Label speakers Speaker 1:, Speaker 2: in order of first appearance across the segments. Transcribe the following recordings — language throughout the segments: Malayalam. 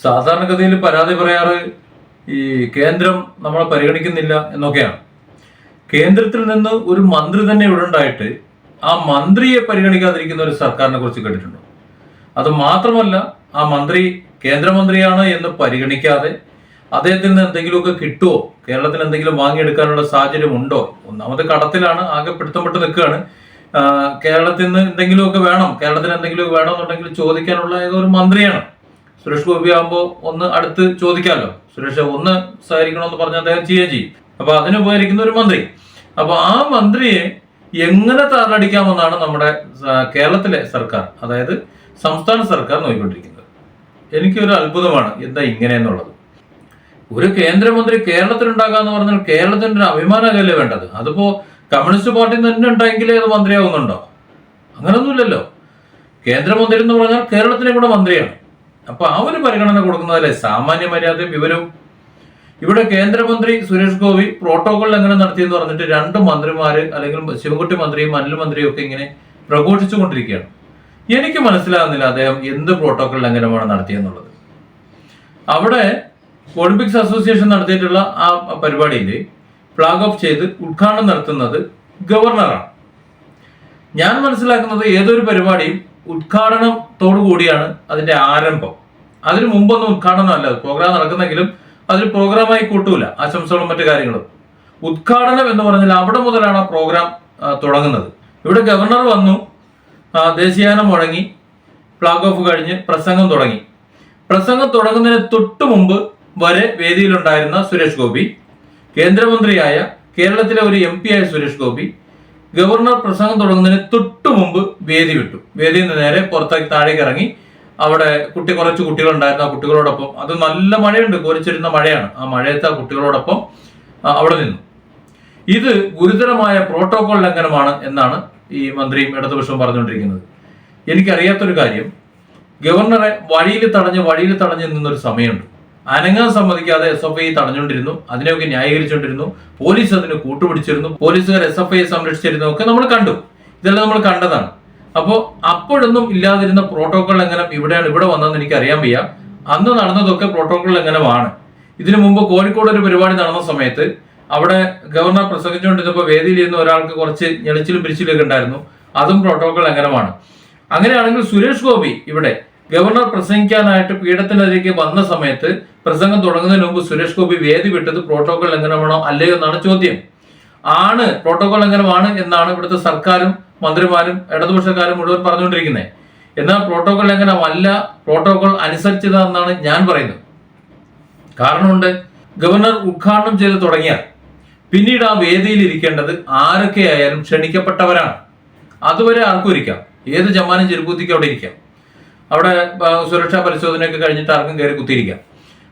Speaker 1: സാധാരണഗതിയിൽ പരാതി പറയാറ് ഈ കേന്ദ്രം നമ്മളെ പരിഗണിക്കുന്നില്ല എന്നൊക്കെയാണ്. കേന്ദ്രത്തിൽ നിന്ന് ഒരു മന്ത്രി തന്നെ ഇവിടെ ഉണ്ടായിട്ട് ആ മന്ത്രിയെ പരിഗണിക്കാതിരിക്കുന്ന ഒരു സർക്കാരിനെ കുറിച്ച് കേട്ടിട്ടുണ്ടോ. അത് മാത്രമല്ല ആ മന്ത്രി കേന്ദ്രമന്ത്രിയാണ് എന്ന് പരിഗണിക്കാതെ അദ്ദേഹത്തിൽ നിന്ന് എന്തെങ്കിലുമൊക്കെ കിട്ടുമോ കേരളത്തിൽ എന്തെങ്കിലും വാങ്ങിയെടുക്കാനുള്ള സാഹചര്യം ഉണ്ടോ? ഒന്നാമത് കടത്തിലാണ് ആകെ പിടുത്തപ്പെട്ട് നിൽക്കുകയാണ്. കേരളത്തിൽ നിന്ന് എന്തെങ്കിലുമൊക്കെ വേണം കേരളത്തിന് എന്തെങ്കിലും വേണമെന്നുണ്ടെങ്കിൽ ചോദിക്കാനുള്ള ഒരു മന്ത്രിയാണ്. സുരേഷ് ഗോപി ആകുമ്പോൾ ഒന്ന് അടുത്ത് ചോദിക്കാമല്ലോ. സുരേഷ് ഒന്ന് സഹകരിക്കണമെന്ന് പറഞ്ഞ അദ്ദേഹം ചെയ്യുകയും ചെയ്യും. അപ്പൊ അതിന് ഉപകരിക്കുന്ന ഒരു മന്ത്രി. അപ്പൊ ആ മന്ത്രിയെ എങ്ങനെ താറടിക്കാമെന്നാണ് നമ്മുടെ കേരളത്തിലെ സർക്കാർ അതായത് സംസ്ഥാന സർക്കാർ നോക്കിക്കൊണ്ടിരിക്കുന്നത്. എനിക്കൊരു അത്ഭുതമാണ് എന്താ ഇങ്ങനെ എന്നുള്ളത്. ഒരു കേന്ദ്രമന്ത്രി കേരളത്തിലുണ്ടാകാന്ന് പറഞ്ഞാൽ കേരളത്തിന്റെ ഒരു അഭിമാനമല്ലേ വേണ്ടത്? അതിപ്പോ കമ്മ്യൂണിസ്റ്റ് പാർട്ടി തന്നെ ഉണ്ടെങ്കിലേ അത് മന്ത്രിയാവുന്നുണ്ടോ? അങ്ങനൊന്നുമില്ലല്ലോ. കേന്ദ്രമന്ത്രി എന്ന് പറഞ്ഞാൽ കേരളത്തിലെ കൂടെ മന്ത്രിയാണ്. അപ്പൊ ആ ഒരു പരിഗണന കൊടുക്കുന്നതല്ലേ സാമാന്യ മര്യാദയും വിവരവും. ഇവിടെ കേന്ദ്രമന്ത്രി സുരേഷ് ഗോപി പ്രോട്ടോകോൾ ലംഘനം നടത്തിയെന്ന് പറഞ്ഞിട്ട് രണ്ട് മന്ത്രിമാര് അല്ലെങ്കിൽ ശിവകുട്ടി മന്ത്രിയും അനിൽ മന്ത്രിയും ഒക്കെ ഇങ്ങനെ പ്രഘോഷിച്ചുകൊണ്ടിരിക്കുകയാണ് എനിക്ക് മനസ്സിലാകുന്നില്ല അദ്ദേഹം എന്ത് പ്രോട്ടോകോൾ ലംഘനമാണ് നടത്തിയെന്നുള്ളത്. അവിടെ ഒളിമ്പിക്സ് അസോസിയേഷൻ നടത്തിയിട്ടുള്ള ആ പരിപാടിയിൽ ഫ്ലാഗ് ഓഫ് ചെയ്ത് ഉദ്ഘാടനം നടത്തുന്നത് ഗവർണറാണ്. ഞാൻ മനസ്സിലാക്കുന്നത് ഏതൊരു പരിപാടിയും ഉദ്ഘാടനത്തോടു കൂടിയാണ് അതിന്റെ ആരംഭം. അതിനു മുമ്പൊന്നും ഉദ്ഘാടനം അല്ല പ്രോഗ്രാം നടക്കുന്നെങ്കിലും അതിൽ പ്രോഗ്രാമായി കൂട്ടൂല. ആശംസകളും മറ്റു കാര്യങ്ങളും. ഉദ്ഘാടനം എന്ന് പറഞ്ഞാൽ അവിടെ മുതലാണ് പ്രോഗ്രാം തുടങ്ങുന്നത്. ഇവിടെ ഗവർണർ വന്നു ദേശീയാനം മുഴങ്ങി ഫ്ലാഗ് ഓഫ് കഴിഞ്ഞ് പ്രസംഗം തുടങ്ങി. പ്രസംഗം തുടങ്ങുന്നതിന് തൊട്ടു മുമ്പ് വരെ വേദിയിലുണ്ടായിരുന്ന സുരേഷ് ഗോപി കേന്ദ്രമന്ത്രിയായ കേരളത്തിലെ ഒരു എം ആയ സുരേഷ് ഗോപി ഗവർണർ പ്രസംഗം തുടങ്ങുന്നതിന് തൊട്ടു മുമ്പ് വേദി വിട്ടു. വേദിയിൽ നിന്ന് നേരെ പുറത്തേക്ക് താഴേക്ക് ഇറങ്ങി. അവിടെ കുട്ടി കുറച്ച് കുട്ടികളുണ്ടായിരുന്നു ആ കുട്ടികളോടൊപ്പം. അത് നല്ല മഴയുണ്ട്. കോരിച്ചിരുന്ന മഴയാണ്. ആ മഴയത്ത് ആ കുട്ടികളോടൊപ്പം അവിടെ നിന്നു. ഇത് ഗുരുതരമായ പ്രോട്ടോകോൾ ലംഘനമാണ് എന്നാണ് ഈ മന്ത്രിയും ഇടതുപക്ഷവും പറഞ്ഞുകൊണ്ടിരിക്കുന്നത്. എനിക്കറിയാത്തൊരു കാര്യം ഗവർണറെ വഴിയിൽ തടഞ്ഞ് വഴിയിൽ തടഞ്ഞ് നിന്നൊരു സമയമുണ്ട്. അനങ്ങാൻ സമ്മതിക്കാതെ എസ് എഫ് ഐ തടഞ്ഞുകൊണ്ടിരുന്നു അതിനെയൊക്കെ ന്യായീകരിച്ചുകൊണ്ടിരുന്നു പോലീസ് അതിന് കൂട്ടുപിടിച്ചിരുന്നു പോലീസുകാർ എസ് എഫ് ഐയെ സംരക്ഷിച്ചിരുന്നു ഒക്കെ നമ്മൾ കണ്ടു. ഇതെല്ലാം നമ്മൾ കണ്ടതാണ്. അപ്പോൾ അപ്പോഴൊന്നും ഇല്ലാതിരുന്ന പ്രോട്ടോകോൾ എങ്ങനെ ഇവിടെയാണ് ഇവിടെ വന്നതെന്ന് എനിക്ക് അറിയാൻ വയ്യ. അന്ന് നടന്നതൊക്കെ പ്രോട്ടോകോൾ എങ്ങനെയാണ് ഇതിനു മുമ്പ് കോഴിക്കോട് ഒരു പരിപാടി നടന്ന സമയത്ത് അവിടെ ഗവർണർ പ്രസംഗിച്ചുകൊണ്ടിരുന്നപ്പോൾ വേദിയിൽ ഇരുന്ന ഒരാൾക്ക് കുറച്ച് ഞെളിച്ചിലും പിരിച്ചിലും ഒക്കെ ഉണ്ടായിരുന്നു. അതും പ്രോട്ടോകോൾ എങ്ങനെയാണ് അങ്ങനെയാണെങ്കിൽ സുരേഷ് ഗോപി ഇവിടെ ഗവർണർ പ്രസംഗിക്കാനായിട്ട് പീഠത്തിനെതിരേക്ക് വന്ന സമയത്ത് പ്രസംഗം തുടങ്ങുന്നതിന് മുമ്പ് സുരേഷ് ഗോപി വേദി വിട്ടത് പ്രോട്ടോകോൾ ലംഘനമാണോ അല്ലയോ എന്നാണ് ചോദ്യം. ആണ് പ്രോട്ടോകോൾ ലംഘനമാണ് എന്നാണ് ഇവിടുത്തെ സർക്കാരും മന്ത്രിമാരും ഇടതുപക്ഷക്കാരും മുഴുവൻ പറഞ്ഞുകൊണ്ടിരിക്കുന്നത്. എന്നാൽ പ്രോട്ടോകോൾ ലംഘനമല്ല പ്രോട്ടോകോൾ അനുസരിച്ചതെന്നാണ് ഞാൻ പറയുന്നത്. കാരണമുണ്ട് ഗവർണർ ഉദ്ഘാടനം ചെയ്ത് തുടങ്ങിയാൽ പിന്നീട് ആ വേദിയിൽ ഇരിക്കേണ്ടത് ആരൊക്കെയായാലും ക്ഷണിക്കപ്പെട്ടവരാണ്. അതുവരെ ആർക്കും ഇരിക്കാം. ഏത് ജമ്മാനും ചെരുപ്പൂത്തിക്കും അവിടെ ഇരിക്കാം അവിടെ സുരക്ഷാ പരിശോധനയൊക്കെ കഴിഞ്ഞിട്ട് ആർക്കും കയറി കുത്തിയിരിക്കാം.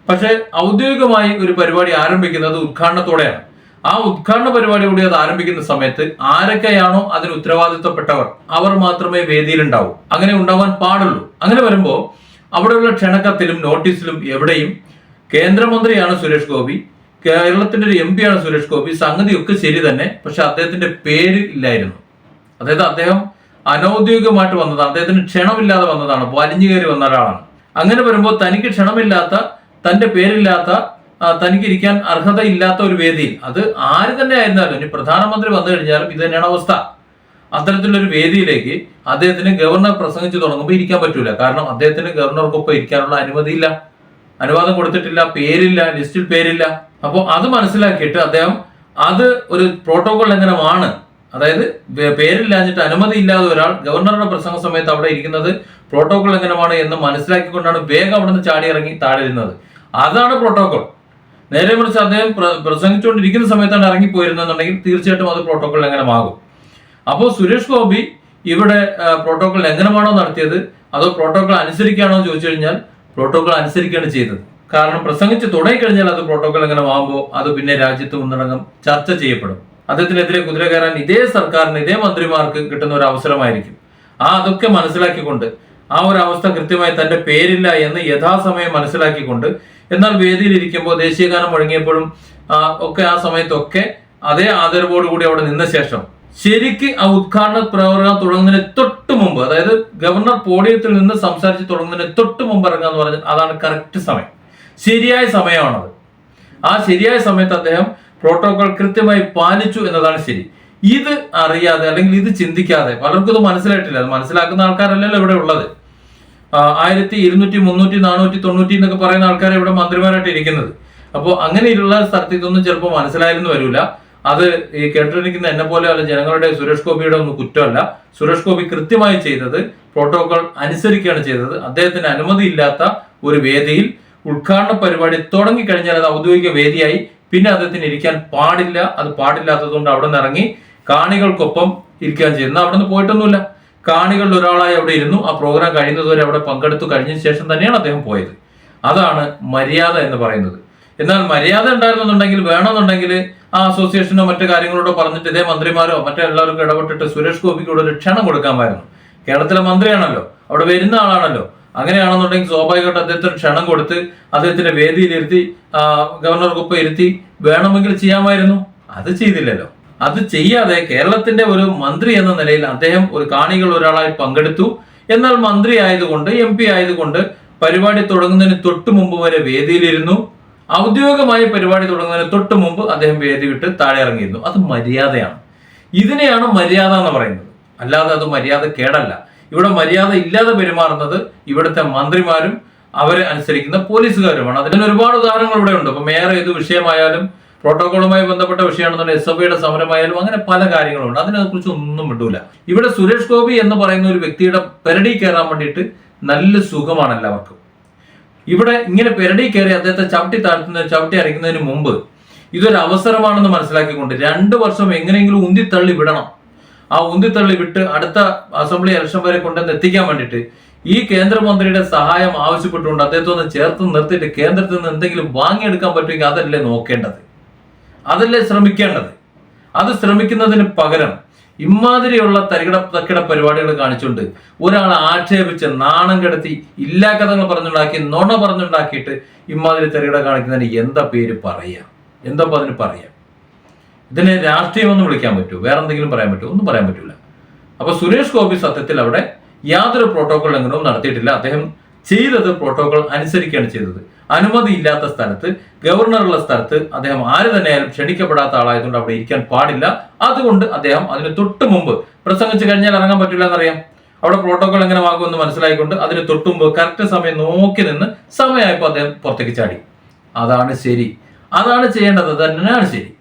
Speaker 1: പക്ഷേ ഔദ്യോഗികമായി ഒരു പരിപാടി ആരംഭിക്കുന്നത് ഉദ്ഘാടനത്തോടെയാണ്. ആ ഉദ്ഘാടന പരിപാടിയോടെ അത് ആരംഭിക്കുന്ന സമയത്ത് ആരൊക്കെയാണോ അതിന് ഉത്തരവാദിത്തപ്പെട്ടവർ അവർ മാത്രമേ വേദിയിലുണ്ടാവൂ. അങ്ങനെ ഉണ്ടാവാൻ പാടുള്ളൂ. അങ്ങനെ വരുമ്പോൾ അവിടെയുള്ള ക്ഷണക്കത്തിലും നോട്ടീസിലും എവിടെയും കേന്ദ്രമന്ത്രിയാണ് സുരേഷ് ഗോപി കേരളത്തിന്റെ ഒരു എം പിയാണ് സുരേഷ് ഗോപി സംഗതിയൊക്കെ ശരി തന്നെ പക്ഷെ അദ്ദേഹത്തിന്റെ പേര് ഇല്ലായിരുന്നു. അതായത് അദ്ദേഹം അനൗദ്യോഗികമായിട്ട് വന്നതാണ് അദ്ദേഹത്തിന് ക്ഷണമില്ലാതെ വന്നതാണ് വലിഞ്ഞു കയറി വന്ന ഒരാളാണ്. അങ്ങനെ വരുമ്പോൾ തനിക്ക് ക്ഷണമില്ലാത്ത തന്റെ പേരില്ലാത്ത തനിക്ക് ഇരിക്കാൻ അർഹത ഇല്ലാത്ത ഒരു വേദിയിൽ. അത് ആര് തന്നെ ആയിരുന്നാലും ഇനി പ്രധാനമന്ത്രി വന്നു കഴിഞ്ഞാലും ഇത് തന്നെയാണ് അവസ്ഥ. അത്തരത്തിലൊരു വേദിയിലേക്ക് അദ്ദേഹത്തിന് ഗവർണർ പ്രസംഗിച്ചു തുടങ്ങുമ്പോൾ ഇരിക്കാൻ പറ്റൂല. കാരണം അദ്ദേഹത്തിന് ഗവർണർക്കൊപ്പം ഇരിക്കാനുള്ള അനുമതിയില്ല. അനുവാദം കൊടുത്തിട്ടില്ല പേരില്ല ലിസ്റ്റിൽ പേരില്ല. അപ്പോൾ അത് മനസ്സിലാക്കിയിട്ട് അദ്ദേഹം അത് ഒരു പ്രോട്ടോകോൾ ലംഘനമാണ്. അതായത് പേരില്ലാഞ്ഞിട്ട് അനുമതി ഇല്ലാതെ ഒരാൾ ഗവർണറുടെ പ്രസംഗ സമയത്ത് അവിടെ ഇരിക്കുന്നത് പ്രോട്ടോകോൾ ലംഘനമാണ് എന്ന് മനസ്സിലാക്കിക്കൊണ്ടാണ് വേഗം അവിടെ നിന്ന് ചാടി ഇറങ്ങി താഴെ ഇരുന്നത്. അതാണ് പ്രോട്ടോകോൾ നേരെ മറിച്ച് അദ്ദേഹം പ്രസംഗിച്ചുകൊണ്ടിരിക്കുന്ന സമയത്താണ് ഇറങ്ങിപ്പോയിരുന്നെന്നുണ്ടെങ്കിൽ തീർച്ചയായിട്ടും അത് പ്രോട്ടോകോൾ ലംഘനമാകും അപ്പോൾ സുരേഷ് ഗോപി ഇവിടെ പ്രോട്ടോകോൾ ലംഘനമാണോ നടത്തിയത് അതോ പ്രോട്ടോകോൾ അനുസരിക്കുകയാണോ ചോദിച്ചു കഴിഞ്ഞാൽ പ്രോട്ടോകോൾ അനുസരിക്കുകയാണ് ചെയ്തത്. കാരണം പ്രസംഗിച്ച് തുടങ്ങിക്കഴിഞ്ഞാൽ അത് പ്രോട്ടോകോൾ ലംഘനമാകുമ്പോൾ അത് പിന്നെ രാജ്യത്ത് ഒന്നടങ്കം ചർച്ച ചെയ്യപ്പെടും. അദ്ദേഹത്തിനെതിരെ കുതിര കയറാൻ ഇതേ സർക്കാരിന് ഇതേ മന്ത്രിമാർക്ക് കിട്ടുന്ന ഒരു അവസരമായിരിക്കും. ആ അതൊക്കെ മനസ്സിലാക്കിക്കൊണ്ട് ആ ഒരു അവസ്ഥ കൃത്യമായി തന്റെ പേരില്ല എന്ന് യഥാസമയം മനസ്സിലാക്കിക്കൊണ്ട് എന്നാൽ വേദിയിൽ ഇരിക്കുമ്പോൾ ദേശീയഗാനം മുഴങ്ങിയപ്പോഴും ഒക്കെ ആ സമയത്തൊക്കെ അതേ ആദരവോടുകൂടി അവിടെ നിന്ന ശേഷം ശരിക്ക് ആ ഉദ്ഘാടന പ്രവർത്തനം തുടങ്ങുന്നതിന് തൊട്ട് മുമ്പ് അതായത് ഗവർണർ പോഡിയത്തിൽ നിന്ന് സംസാരിച്ച് തുടങ്ങുന്നതിന് തൊട്ട് മുമ്പ് ഇറങ്ങുക എന്ന് പറഞ്ഞാൽ അതാണ് കറക്റ്റ് സമയം. ശരിയായ സമയമാണത്. ആ ശരിയായ സമയത്ത് അദ്ദേഹം പ്രോട്ടോകോൾ കൃത്യമായി പാലിച്ചു എന്നതാണ് ശരി. ഇത് അറിയാതെ അല്ലെങ്കിൽ ഇത് ചിന്തിക്കാതെ പലർക്കും ഇത് മനസ്സിലായിട്ടില്ല. അത് മനസ്സിലാക്കുന്ന ആൾക്കാരല്ലല്ലോ ഇവിടെ ഉള്ളത്. ആയിരത്തി ഇരുന്നൂറ്റി മുന്നൂറ്റി നാനൂറ്റി തൊണ്ണൂറ്റി എന്നൊക്കെ പറയുന്ന ആൾക്കാരെ ഇവിടെ മന്ത്രിമാരായിട്ട് ഇരിക്കുന്നത്. അപ്പോൾ അങ്ങനെയുള്ള സ്ഥലത്ത് ഇതൊന്നും ചിലപ്പോൾ മനസ്സിലായിരുന്നു വരില്ല അത് ഈ കേട്ടിരിക്കുന്ന എന്നെ പോലെ അല്ല ജനങ്ങളുടെ സുരേഷ് ഗോപിയുടെ ഒന്നും കുറ്റമല്ല. സുരേഷ് ഗോപി കൃത്യമായി ചെയ്തത് പ്രോട്ടോകോൾ അനുസരിക്കുകയാണ് ചെയ്തത്. അദ്ദേഹത്തിന് അനുമതി ഇല്ലാത്ത ഒരു വേദിയിൽ ഉദ്ഘാടന പരിപാടി തുടങ്ങിക്കഴിഞ്ഞാൽ അത് ഔദ്യോഗിക വേദിയായി. പിന്നെ അദ്ദേഹത്തിന് ഇരിക്കാൻ പാടില്ല. അത് പാടില്ലാത്തതുകൊണ്ട് അവിടെ നിന്ന് ഇറങ്ങി കാണികൾക്കൊപ്പം ഇരിക്കാൻ ചെയ്യുന്നത് അവിടെ നിന്ന് പോയിട്ടൊന്നുമില്ല. കാണികളിൽ ഒരാളായി അവിടെ ഇരുന്നു. ആ പ്രോഗ്രാം കഴിയുന്നതുവരെ അവിടെ പങ്കെടുത്തു. കഴിഞ്ഞ ശേഷം തന്നെയാണ് അദ്ദേഹം പോയത്. അതാണ് മര്യാദ എന്ന് പറയുന്നത്. എന്നാൽ മര്യാദ ഉണ്ടായിരുന്നുണ്ടെങ്കിൽ വേണമെന്നുണ്ടെങ്കിൽ ആ അസോസിയേഷനോ മറ്റു കാര്യങ്ങളോടോ പറഞ്ഞിട്ട് ഇതേ മന്ത്രിമാരോ മറ്റെല്ലാവർക്കും ഇടപെട്ടിട്ട് സുരേഷ് ഗോപിക്കൂടെ ഒരു ക്ഷണം കൊടുക്കാമായിരുന്നു. കേരളത്തിലെ മന്ത്രിയാണല്ലോ. അവിടെ വരുന്ന ആളാണല്ലോ. അങ്ങനെയാണെന്നുണ്ടെങ്കിൽ സ്വാഭാവികമായിട്ട് അദ്ദേഹത്തിന് ക്ഷണം കൊടുത്ത് അദ്ദേഹത്തിന്റെ വേദിയിലിരുത്തി ഗവർണർക്കൊപ്പം ഇരുത്തി വേണമെങ്കിൽ ചെയ്യാമായിരുന്നു. അത് ചെയ്തില്ലല്ലോ. അത് ചെയ്യാതെ കേരളത്തിന്റെ ഒരു മന്ത്രി എന്ന നിലയിൽ അദ്ദേഹം ഒരു കാണികൾ ഒരാളായി പങ്കെടുത്തു. എന്നാൽ മന്ത്രി ആയതുകൊണ്ട് എം പി ആയതുകൊണ്ട് പരിപാടി തുടങ്ങുന്നതിന് തൊട്ട് മുമ്പ് വരെ വേദിയിലിരുന്നു. ഔദ്യോഗികമായി പരിപാടി തുടങ്ങുന്നതിന് തൊട്ട് മുമ്പ് അദ്ദേഹം വേദി വിട്ട് താഴെ ഇറങ്ങിയിരുന്നു. അത് മര്യാദയാണ്. ഇതിനെയാണ് മര്യാദ എന്ന് പറയുന്നത്. അല്ലാതെ അത് മര്യാദ കേടല്ല. ഇവിടെ മര്യാദ ഇല്ലാതെ പെരുമാറുന്നത് ഇവിടുത്തെ മന്ത്രിമാരും അവരെ അനുസരിക്കുന്ന പോലീസുകാരുമാണ്. അതിന് ഒരുപാട് ഉദാഹരണങ്ങൾ ഇവിടെ ഉണ്ട് ഇപ്പൊ മേയർ ഏത് വിഷയമായാലും പ്രോട്ടോകോളുമായി ബന്ധപ്പെട്ട വിഷയമാണെന്നുണ്ടെങ്കിൽ എസ് എഫ് ഐയുടെ സമരമായാലും അങ്ങനെ പല കാര്യങ്ങളുണ്ട്. അതിനെക്കുറിച്ച് ഒന്നും വിട്ടൂല ഇവിടെ സുരേഷ് ഗോപി എന്ന് പറയുന്ന ഒരു വ്യക്തിയുടെ പെരടി കയറാൻ വേണ്ടിയിട്ട് നല്ല സുഖമാണ് എല്ലാവർക്കും. ഇവിടെ ഇങ്ങനെ പെരടി കയറി അദ്ദേഹത്തെ ചവിട്ടി താഴ്ത്തുന്ന ചവിട്ടി അരയ്ക്കുന്നതിന് മുമ്പ് ഇതൊരു അവസരമാണെന്ന് മനസ്സിലാക്കിക്കൊണ്ട് രണ്ട് വർഷം എങ്ങനെയെങ്കിലും ഉന്തിത്തള്ളി വിടണം. ആ ഉന്തിത്തള്ളി വിട്ട് അടുത്ത അസംബ്ലി ഇലക്ഷൻ വരെ കൊണ്ടുവന്ന് എത്തിക്കാൻ വേണ്ടിയിട്ട് ഈ കേന്ദ്രമന്ത്രിയുടെ സഹായം ആവശ്യപ്പെട്ടുകൊണ്ട് അദ്ദേഹത്തെ ഒന്ന് ചേർത്ത് നിർത്തിയിട്ട് കേന്ദ്രത്തിൽ നിന്ന് എന്തെങ്കിലും വാങ്ങിയെടുക്കാൻ പറ്റുമെങ്കിൽ അതല്ലേ നോക്കേണ്ടത്. അതല്ലേ ശ്രമിക്കേണ്ടത്? അത് ശ്രമിക്കുന്നതിന് പകരം ഇമാതിരിയുള്ള തരികിട തക്കിട പരിപാടികൾ കാണിച്ചുകൊണ്ട് ഒരാളെ ആക്ഷേപിച്ച് നാണം കെടുത്തി ഇല്ലാ കഥകൾ പറഞ്ഞുണ്ടാക്കി നുണ പറഞ്ഞുണ്ടാക്കിയിട്ട് ഇമാതിരി തരികിട കാണിക്കുന്നതിന് എന്താ പേര് പറയാം? എന്താ അതിന് പറയാം? ഇതിനെ രാഷ്ട്രീയമൊന്നും വിളിക്കാൻ പറ്റൂ. വേറെ എന്തെങ്കിലും പറയാൻ പറ്റുമോ ഒന്നും പറയാൻ പറ്റൂല. അപ്പൊ സുരേഷ് ഗോപി സത്യത്തിൽ അവിടെ യാതൊരു പ്രോട്ടോകോൾ ലംഘനവും നടത്തിയിട്ടില്ല. അദ്ദേഹം ചെയ്തത് പ്രോട്ടോകോൾ അനുസരിക്കുകയാണ് ചെയ്തത്. അനുമതി ഇല്ലാത്ത സ്ഥലത്ത് ഗവർണറുള്ള സ്ഥലത്ത് അദ്ദേഹം ആര് തന്നെയാലും ക്ഷണിക്കപ്പെടാത്ത ആളായതുകൊണ്ട് അവിടെ ഇരിക്കാൻ പാടില്ല. അതുകൊണ്ട് അദ്ദേഹം അതിന് തൊട്ട് മുമ്പ് പ്രസംഗിച്ചു കഴിഞ്ഞാൽ ഇറങ്ങാൻ പറ്റില്ല എന്നറിയാം. അവിടെ പ്രോട്ടോകോൾ എങ്ങനെ ആകുമെന്ന് മനസ്സിലായിക്കൊണ്ട് അതിന് തൊട്ടുമ്പ് കറക്റ്റ് സമയം നോക്കി നിന്ന് സമയമായപ്പോൾ അദ്ദേഹം പുറത്തേക്ക് ചാടി. അതാണ് ശരി. അതാണ് ചെയ്യേണ്ടത്. തന്നെയാണ് ശരി.